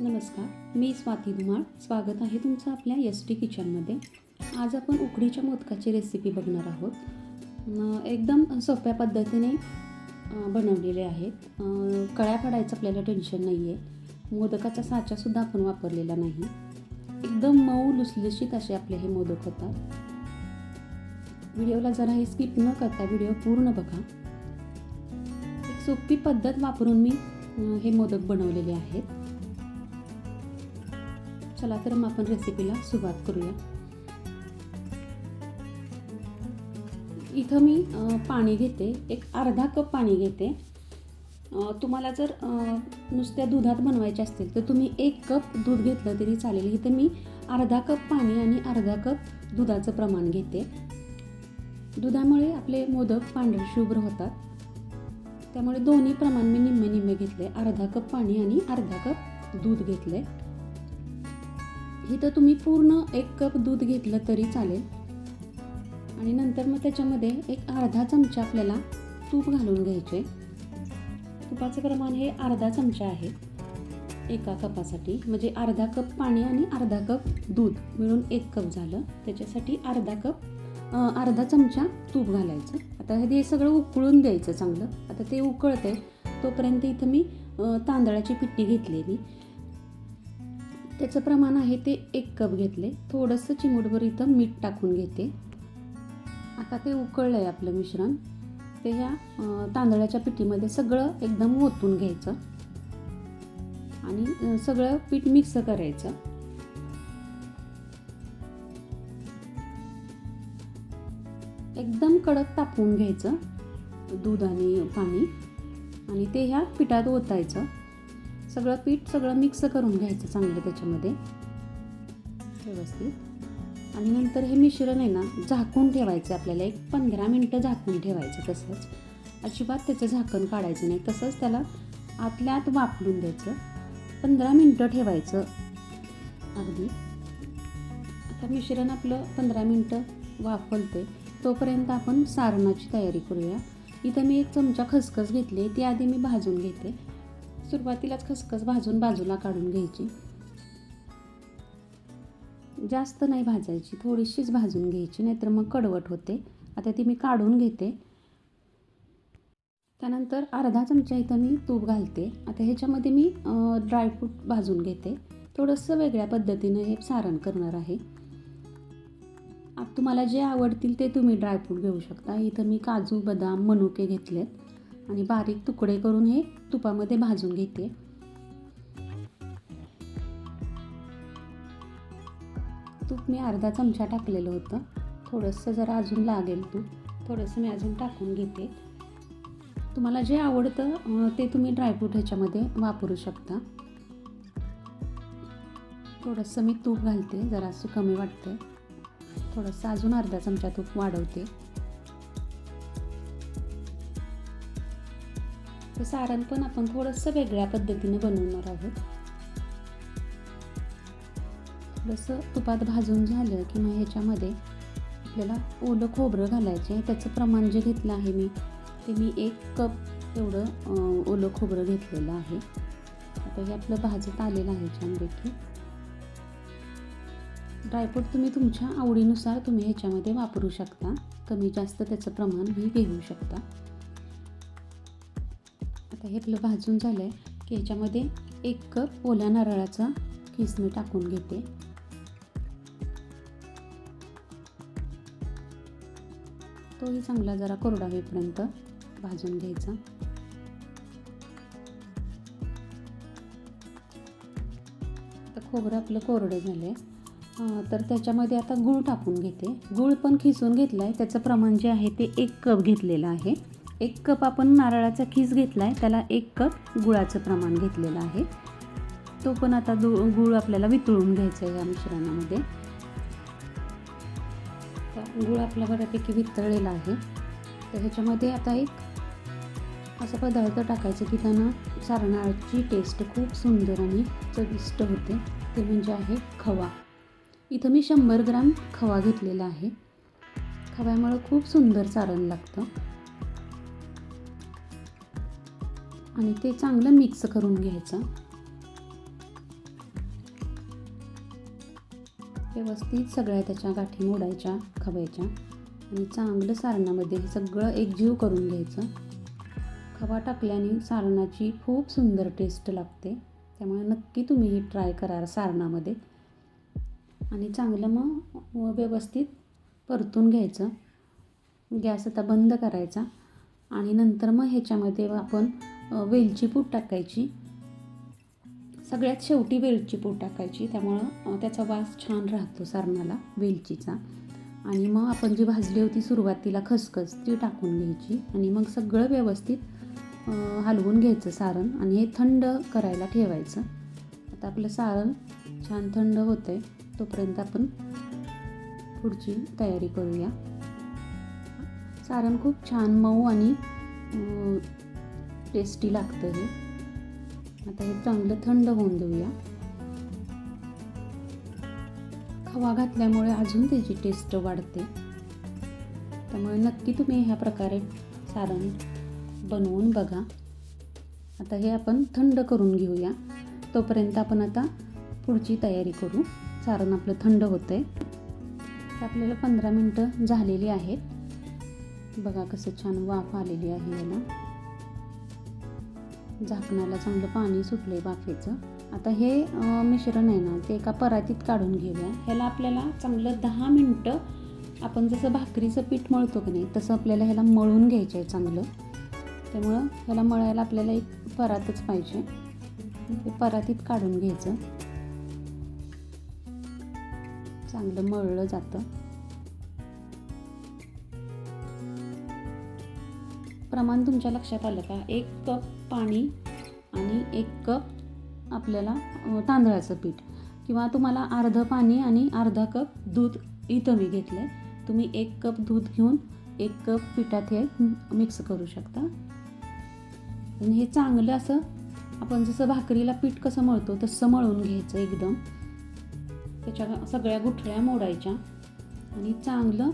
नमस्कार मी स्वाती धुमाळ. स्वागत आहे तुमचं आपल्या एस टी किचनमध्ये आज आपण उकडीच्या मोदकाची रेसिपी बघणार आहोत. एकदम सोप्या पद्धतीने बनवलेले आहेत. कळ्या पडायचं आपल्याला टेन्शन नाही आहे मोदकाचा साचासुद्धा आपण वापरलेला नाही. एकदम मऊ लुसलुशीत असे आपले हे मोदक होतात. व्हिडिओला जराही स्किप न करता व्हिडिओ पूर्ण बघा. एक सोपी पद्धत वापरून मी हे मोदक बनवलेले आहेत. चला तर मग आपण रेसिपीला सुरुवात करूया. इथं मी पाणी घेते. एक अर्धा कप पाणी घेते. तुम्हाला जर नुसत्या दुधात बनवायचे असतील तर तुम्ही एक कप दूध घेतलं तरी चालेल. इथं मी अर्धा कप पाणी आणि अर्धा कप दुधाचं प्रमाण घेते. दुधामुळे आपले मोदक पांढरे शुभ्र होतात. त्यामुळे दोन्ही प्रमाण मी निम्मे निम्मे घेतले. अर्धा कप पाणी आणि अर्धा कप दूध घेतले इथं तुम्ही पूर्ण एक कप दूध घेतलं तरी चालेल. आणि नंतर मग त्याच्यामध्ये एक अर्धा चमचा आपल्याला तूप घालून घ्यायचे. तुपाचं प्रमाण हे अर्धा चमचा आहे. एका कपासाठी. म्हणजे अर्धा कप पाणी आणि अर्धा कप दूध मिळून एक कप झालं. त्याच्यासाठी अर्धा कप अर्धा चमचा तूप घालायचं. आता हे सगळं उकळून द्यायचं चांगलं. आता ते उकळते तोपर्यंत इथं मी तांदळाची पिट्टी घेतलेली. त्याचं प्रमाण आहे ते एक कप घेतले. थोडंसं चिमूटभर इथं मीठ टाकून घेते. आता ते उकळलं आहे आपलं मिश्रण. ते ह्या तांदळाच्या पिठीमध्ये सगळं एकदम ओतून घ्यायचं. आणि सगळं पीठ मिक्स करायचं. एकदम कडक तापवून घ्यायचं. दूध आणि पाणी. आणि ते ह्या पिठात ओतायचं. सगळं पीठ सगळं मिक्स करून घ्यायचं चांगलं त्याच्यामध्ये. व्यवस्थित. आणि नंतर हे मिश्रण आहे ना झाकून ठेवायचं आपल्याला. एक पंधरा मिनटं झाकून ठेवायचं तसंच. अजिबात त्याचं झाकण काढायचं नाही. तसंच त्याला आतल्या आत वापरून द्यायचं. पंधरा मिनटं ठेवायचं. अगदी. आता मिश्रण आपलं पंधरा मिनटं वाफलते तोपर्यंत आपण सारणाची तयारी करूया. इथं मी एक चमचा खसखस घेतली ती आधी मी भाजून घेते. सुरुवातीलाच खसखस भाजून बाजूला काढून घ्यायची. जास्त नाही भाजायची थोडीशीच भाजून घ्यायची नाहीतर मग कडवट होते. आता ती मी काढून घेते. त्यानंतर अर्धा चमचा इथं मी तूप घालते. आता ह्याच्यामध्ये मी ड्रायफ्रूट भाजून घेते. थोडंसं वेगळ्या पद्धतीनं हे सारण करणार आहे. आता तुम्हाला जे आवडतील ते तुम्ही ड्रायफ्रूट घेऊ शकता. इथं मी काजू बदाम मनुके घेतलेत. आणि बारीक तुकडे करून हे तुपामध्ये भाजून घेते. तूप मी अर्धा चमचा टाकलेलं होतं. थोडंसं जरा अजून लागेल तूप. थोडंसं मी अजून टाकून घेते. तुम्हाला जे आवडतं ते तुम्ही ड्रायफ्रूट ह्याच्यामध्ये वापरू शकता. थोडंसं मी तूप घालते जरासं कमी वाटते थोडंसं अजून अर्धा चमचा तूप वाढवते. तर सारण पण आपण थोडंसं वेगळ्या पद्धतीने बनवणार आहोत. थोडंसं तुपात भाजून झालं की मग ह्याच्यामध्ये आपल्याला ओलं खोबरं घालायचं आहे. त्याचं प्रमाण जे घेतलं आहे मी ते मी एक कप एवढं ओलं खोबरं घेतलेलं आहे. आता हे आपलं भाजत आलेलं आहे छानपैकी. ड्रायफ्रूट तुम्ही तुमच्या आवडीनुसार तुम्ही ह्याच्यामध्ये वापरू शकता. कमी जास्त त्याचं प्रमाण ही घेऊ शकता. आता हे आपलं भाजून झालं आहे की ह्याच्यामध्ये एक कप ओल्या नारळाचा किसमी टाकून घेते. तोही चांगला जरा कोरडा होईपर्यंत भाजून घ्यायचा. आता खोबरं आपलं कोरडं झालं आहे तर त्याच्यामध्ये आता गूळ टाकून घेते. गूळ पण खिसून घेतला आहे त्याचं प्रमाण जे आहे ते एक कप घेतलेलं आहे. एक कप आपण नारळाचा खीस घेतला आहे त्याला एक कप गुळाचं प्रमाण घेतलेलं आहे. तो पण आता दु गूळ आपल्याला वितळून घ्यायचा आहे या मिश्रणामध्ये. गुळ गूळ आपला बऱ्यापैकी वितळलेला आहे. तर ह्याच्यामध्ये आता एक असा पदार्थ टाकायचं की त्यांना सारणाची टेस्ट खूप सुंदर आणि चविष्ट होते. ते म्हणजे आहे खवा. इथं मी शंभर ग्राम खवा घेतलेला आहे. खव्यामुळं खूप सुंदर सारण लागतं. आणि ते चांगलं मिक्स करून घ्यायचं. व्यवस्थित सगळ्या त्याच्या गाठी मोडायच्या खवायच्या आणि चांगलं सारणामध्ये हे सगळं एकजीव करून घ्यायचं. खवा टाकल्याने सारणाची खूप सुंदर टेस्ट लागते. त्यामुळे नक्की तुम्ही ही ट्राय करा सारणामध्ये. आणि चांगलं मग व्यवस्थित परतून घ्यायचं. गॅस आता बंद करायचा. आणि नंतर मग ह्याच्यामध्ये आपण वेलची पूड टाकायची. सगळ्यात शेवटी वेलची पूड टाकायची. त्यामुळं त्याचा वास छान राहतो सारणाला वेलचीचा. आणि मग आपण जी भाजली होती सुरुवातीला खसखस ती टाकून घ्यायची. आणि मग सगळं व्यवस्थित हलवून घ्यायचं सारण आणि हे थंड करायला ठेवायचं. आता आपलं सारण छान थंड होतं आहे तोपर्यंत आपण पुढची तयारी करूया. सारण खूप छान मऊ आणि टेस्टी लागतं हे. आता हे चांगलं थंड होऊन देऊया. खवा घातल्यामुळे अजून त्याची टेस्ट वाढते. त्यामुळे नक्की तुम्ही ह्या प्रकारे सारण बनवून बघा. आता हे आपण थंड करून घेऊया. तोपर्यंत आपण आता पुढची तयारी करू. सारण आपलं थंड होतं आहे तर आपल्याला पंधरा मिनटं झालेली आहेत. बघा कसं छान वाफ आलेली आहे याला. झाकणाला चांगलं पाणी सुटलं आहे वाफेचं आता हे मिश्रण आहे ना ते एका परातीत काढून घेऊया. ह्याला आपल्याला चांगलं दहा मिनटं आपण जसं भाकरीचं पीठ मळतो की नाही तसं आपल्याला ह्याला मळून घ्यायचं आहे चांगलं. त्यामुळं ह्याला मळायला आपल्याला एक परातच पाहिजे. ते परातीत काढून घ्यायचं. चांगलं मळलं जातं. प्रमाण तुमच्या लक्षात आलं का? एक कप पाणी आणि एक कप आपल्याला तांदळाचं पीठ. किंवा तुम्हाला अर्धं पाणी आणि अर्धा कप दूध इथं मी घेतलं आहे तुम्ही एक कप दूध घेऊन एक कप पिठात हे मिक्स करू शकता. आणि हे चांगलं असं आपण जसं भाकरीला पीठ कसं मळतो तसं मळून घ्यायचं एकदम. त्याच्या सगळ्या गुठळ्या मोडायच्या. आणि चांगलं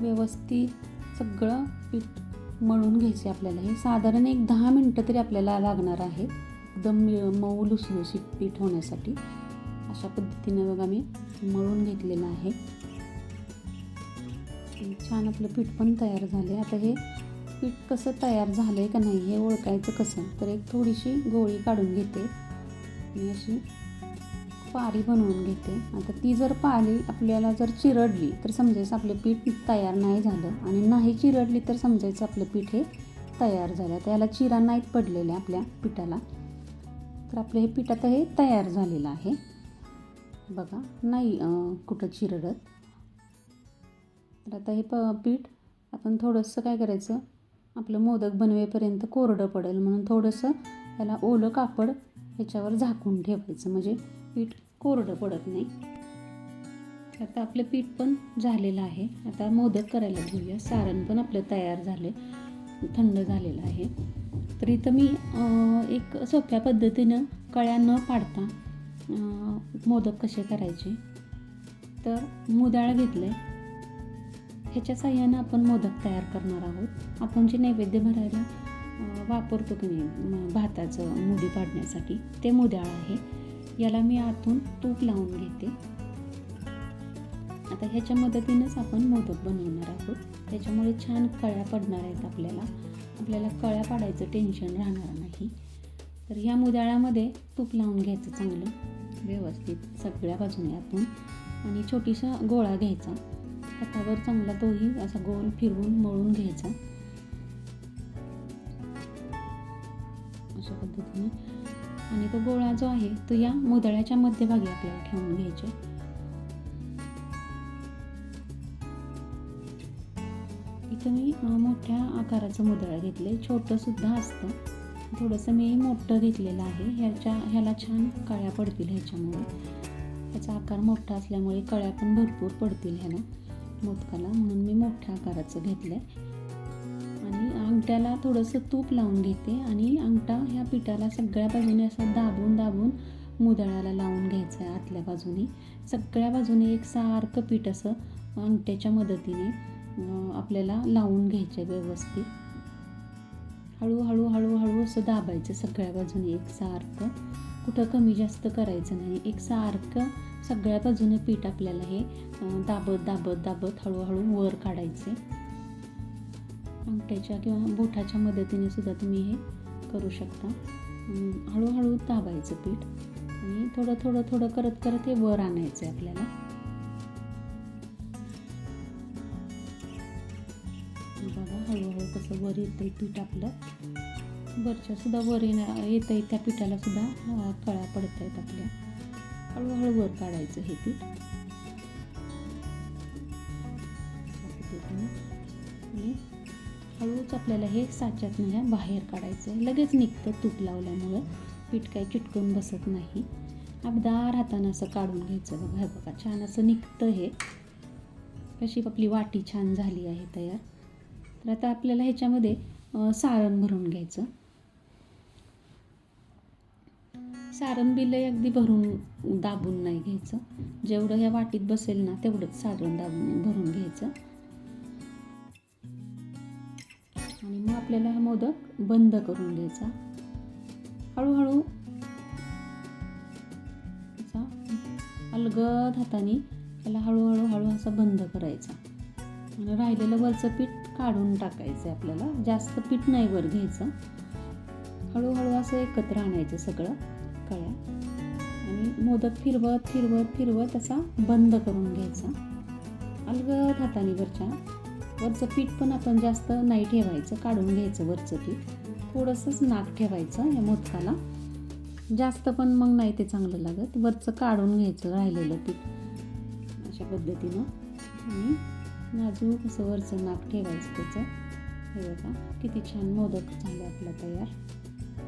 व्यवस्थित सगळं पीठ मळून घ्यायचे आपल्याला. हे साधारण एक दहा मिनटं तरी आपल्याला लागणार आहे. एकदम मऊ लुसलुसीत पीठ होण्यासाठी. अशा पद्धतीनं बघा मी मळून घेतलेलं आहे. छान आपलं पीठ पण तयार झाले आता हे पीठ कसं तयार झालं आहे का नाही हे ओळखायचं कसं? तर एक थोडीशी गोळी काढून घेते. मी अशी पारी बनवून घेते. आता ती जर पाली आपल्याला जर चिरडली तर समजायचं आपलं पीठ तयार नाही झालं. आणि नाही चिरडली तर समजायचं आपलं पीठ हे तयार झालं. त्याला चिरा नाहीत पडलेल्या आपल्या पिठाला. तर आपलं हे पीठ आता हे तयार झालेलं आहे. बघा नाही कुठं चिरडत. तर आता हे प पीठ आपण थोडंसं काय करायचं आपलं मोदक बनवेपर्यंत कोरडं पडेल. म्हणून थोडंसं त्याला ओलं कापड ह्याच्यावर झाकून ठेवायचं. म्हणजे पीठ कोरडं पडत नाही. आता आपलं पीठ पण झालेलं आहे. आता मोदक करायला घेऊया सारण पण आपलं तयार झालं थंड झालेलं आहे. तर इथं मी एक सोप्या पद्धतीनं कळ्या न पाडता मोदक कसे करायचे? तर मुदाळ घेतलं आहे ह्याच्या साह्यानं आपण मोदक तयार करणार आहोत. आपण जे नैवेद्य भरायला वापरतो की नाही भाताचं मुडी पाडण्यासाठी ते मुद्याळ आहे. याला मी आतून तूप लावून घेते. आता ह्याच्या मदतीनंच आपण मोदक बनवणार आहोत. त्याच्यामुळे छान कळ्या पडणार आहेत आपल्याला. आपल्याला कळ्या पाडायचं टेन्शन राहणार नाही. तर ह्या मुदाळ्यामध्ये तूप लावून घ्यायचं चांगलं. व्यवस्थित सगळ्या बाजूने आतून आणि छोटीसा गोळा घ्यायचा. हातावर चांगला तोही असा गोल फिरवून मळून घ्यायचा. अशा पद्धतीने आणि तो गोळा जो आहे तो या मोदळ्याच्या मध्यभागी आपल्याला ठेवून घ्यायचे. इथं मी मोठ्या आकाराचं मुदळा घेतले छोटं सुद्धा असतं. थोडंसं मी मोठं घेतलेलं आहे. ह्याच्या ह्याला छान कळ्या पडतील ह्याच्यामुळे. ह्याचा आकार मोठा असल्यामुळे कळ्या पण भरपूर पडतील ह्याला मोदकाला. म्हणून मी मोठ्या आकाराचं घेतलं आहे अंगठ्याला थोडंसं तूप लावून घेते आणि अंगठा ह्या पिठाला सगळ्या बाजूने असं दाबून दाबून मुदळाला लावून घ्यायचं आहे आतल्या बाजूने. सगळ्या बाजूने एक सारखं पीठ असं अंगठ्याच्या मदतीने आपल्याला लावून घ्यायचं आहे व्यवस्थित. हळूहळू हळूहळू असं दाबायचं सगळ्या बाजूने एक सारखं. कुठं कमी जास्त करायचं नाही. एक सारखं सगळ्या बाजूने पीठ आपल्याला हे दाबत दाबत दाबत हळूहळू वर काढायचे अंगठ्याच्या किंवा बोठाच्या मदतीने सुद्धा तुम्ही हे करू शकता. हळूहळू दाबायचं पीठ आणि थोडं थोडं थोडं करत करत हे वर आणायचं आहे आपल्याला. बघा हळूहळू कसं वर येतंय पीठ आपलं. वरच्या सुद्धा वर येण्या येत आहे त्या पिठाला सुद्धा कळा कळ्या पडत आहेत आपल्या. हळूहळू वर काढायचं हे पीठ. आपल्याला हे साच्यातनं ह्या बाहेर काढायचं आहे लगेच निघतं तूप लावल्यामुळं. पीठ काही चिटकून बसत नाही. अगदार हातानं असं काढून घ्यायचं बघा. हे बघा छान असं निघतं हे. कशी आपली वाटी छान झाली आहे तयार. तर आता आपल्याला ह्याच्यामध्ये सारण भरून घ्यायचं. सारण बिलही अगदी भरून दाबून नाही घ्यायचं. जेवढं ह्या वाटीत बसेल ना तेवढंच सारण दाबून भरून घ्यायचं. आणि मग आपल्याला हा मोदक बंद करून घ्यायचा. हळूहळू अलगद हाताने त्याला हळूहळू हळू असा बंद करायचा. आणि राहिलेलं वरचं पीठ काढून टाकायचं आहे आपल्याला. जास्त पीठ नाही वर घ्यायचं. हळूहळू असं एकत्र आणायचं सगळं कळ्या. आणि मोदक फिरवत फिरवत फिरवत असा बंद करून घ्यायचा. अलगद हाताने वरच्या वरचं पीठ पण आपण जास्त नाही ठेवायचं काढून घ्यायचं वरचं पीठ. थोडंसंच नाक ठेवायचं या मोदकाला. जास्त पण मग नाही ते चांगलं लागत. वरचं काढून घ्यायचं राहिलेलं पीठ. अशा पद्धतीनं. आणि नाजूक असं वरचं नाक ठेवायचं त्याचं. हे बघा किती छान मोदक झालं आपला तयार.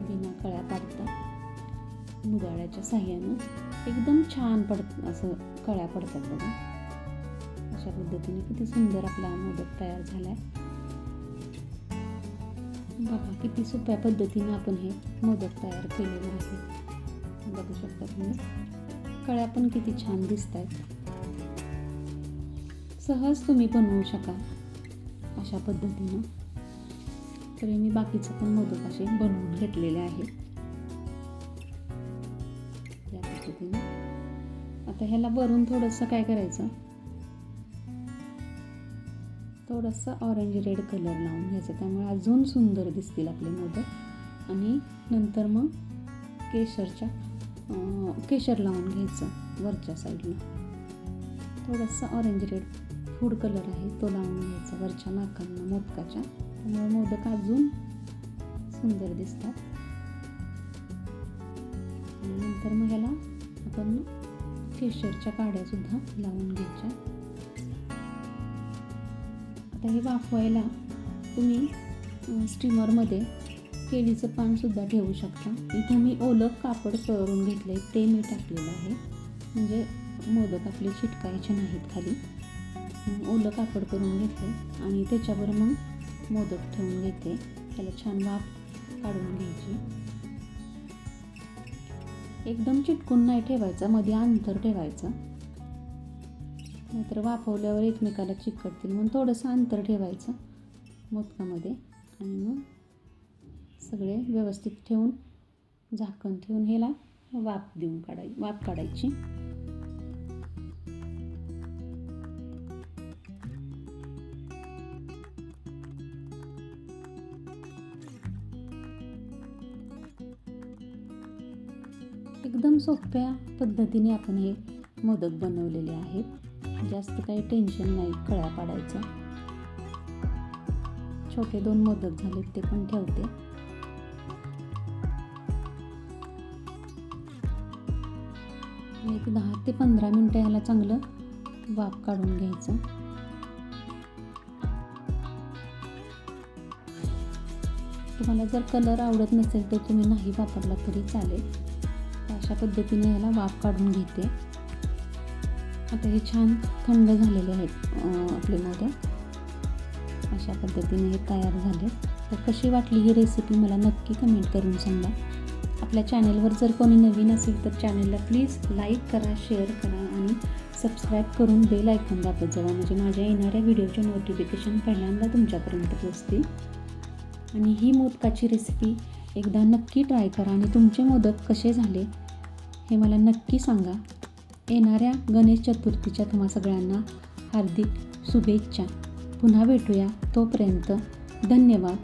बिना कळ्या पाडता. मुगाळ्याच्या साह्यानं. एकदम छान पड असं कळ्या पडतात बघा. अशा पद्धतीने किती सुंदर आपला मोदक तयार झाला आहे बघा किती सोप्या पद्धतीने आपण हे मोदक तयार केलेले आहे बघू शकता तुम्ही. कळ्या पण किती छान दिसत आहेत सहज तुम्ही बनवू शकाल अशा पद्धतीनं. तर मी बाकीचे पण मोदक असे बनवून घेतलेले आहेत. या पद्धतीने. आता ह्याला भरून थोडंसं काय करायचं? थोडंसं ऑरेंज रेड कलर लावून घ्यायचं. त्यामुळे अजून सुंदर दिसतील आपले मोदक. आणि नंतर मग केशरच्या केशर लावून घ्यायचं वरच्या साईडला थोडंसं ऑरेंज रेड फूड कलर आहे तो लावून घ्यायचा वरच्या नाकांना मोदकाच्या. त्यामुळे मोदक अजून सुंदर दिसतात. आणि नंतर मग ह्याला आपण केशरच्या काड्यासुद्धा लावून घ्यायच्या. आता हे वाफवायला तुम्ही स्टीमरमध्ये केळीचं पानसुद्धा ठेवू शकता. इथं मी ओलं कापड करून घेतलं आहे ते मी टाकलेलं आहे. म्हणजे मोदक आपले चिटकायचे नाहीत खाली. ओलं कापड करून घेते आणि त्याच्यावर मग मोदक ठेवून घेते. त्याला छान वाफ काढून घ्यायची. एकदम चिटकून नाही ठेवायचं मध्ये अंतर ठेवायचं. नाहीतर वाफवल्यावर एकमेकाला चिकटतील. म्हणून थोडंसं अंतर ठेवायचं मोदकामध्ये. आणि मग सगळे व्यवस्थित ठेवून झाकण ठेवून ह्याला वाफ देऊन काढाय वाफ काढायची. एकदम सोप्या पद्धतीने आपण हे मोदक बनवलेले आहेत. जास्त काही टेन्शन नाही कळ्या पाडायचं. छोटे दोन मोदक झालेत ते पण ठेवते. एक दहा ते पंधरा मिनटं ह्याला चांगलं वाफ काढून घ्यायचं. तुम्हाला जर कलर आवडत नसेल तर तुम्ही नाही वापरला तरी चालेल. अशा पद्धतीने ह्याला वाफ काढून घेते. आता हे छान थंड झालेले आहेत आपले मोदक. अशा पद्धतीने हे तयार झाले. तर कशी वाटली ही रेसिपी मला नक्की कमेंट करून सांगा. आपल्या चॅनेलवर जर कोणी नवीन असेल तर चॅनेलला प्लीज लाईक करा शेअर करा आणि सबस्क्राईब करून बेल ऐकून दाबत जावा. म्हणजे माझ्या येणाऱ्या व्हिडिओचे नोटिफिकेशन पहिल्यांदा तुमच्यापर्यंत पोचतील आणि ही मोदकाची रेसिपी एकदा नक्की ट्राय करा. आणि तुमचे मोदक कसे झाले हे मला नक्की सांगा. येणाऱ्या गणेश चतुर्थीच्या तुम्हा सगळ्यांना हार्दिक शुभेच्छा. पुन्हा भेटूया तोपर्यंत धन्यवाद.